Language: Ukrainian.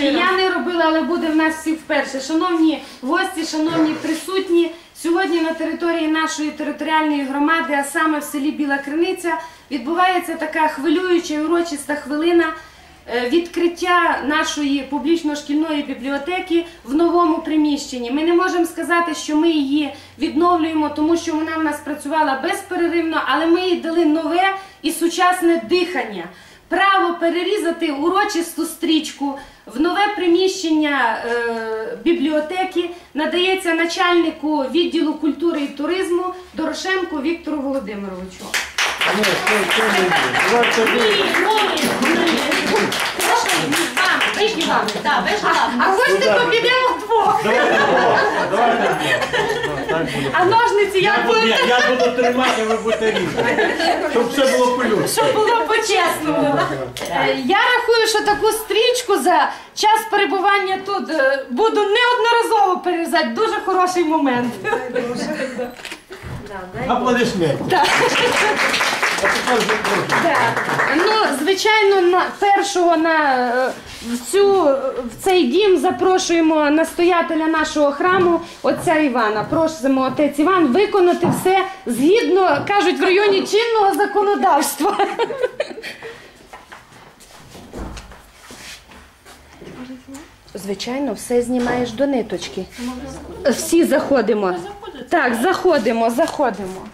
Я не робила, але буде в нас всі вперше. Шановні гості, шановні присутні, сьогодні на території нашої територіальної громади, а саме в селі Біла Криниця, відбувається така хвилююча і урочиста хвилина е, відкриття нашої публічно-шкільної бібліотеки в новому приміщенні. Ми не можемо сказати, що ми її відновлюємо, тому що вона в нас працювала безперервно, але ми їй дали нове і сучасне дихання. Право перерізати урочисту стрічку в нове приміщення е, бібліотеки надається начальнику відділу культури і туризму Дорошенку Віктору Володимировичу. Ні, вам. А хочете побідемо вдвох? Давайте. Так буде. А ножниці Я як буду, будете? я, я буду тримати, ви будете різати. Щоб все було плюс. Щоб було по-чесному. Е, Я рахую, що таку стрічку за час перебування тут е, буду неодноразово перерізати. Дуже хороший момент. Аплодисменти. А тепер запрошую. Так. Звичайно, на першого на е, в цю в цей дім запрошуємо настоятеля нашого храму, отця Івана. Просимо отець Іван виконати все згідно кажуть в районі чинного законодавства. Звичайно, все знімаєш до ниточки. Всі заходимо. Так, заходимо, заходимо.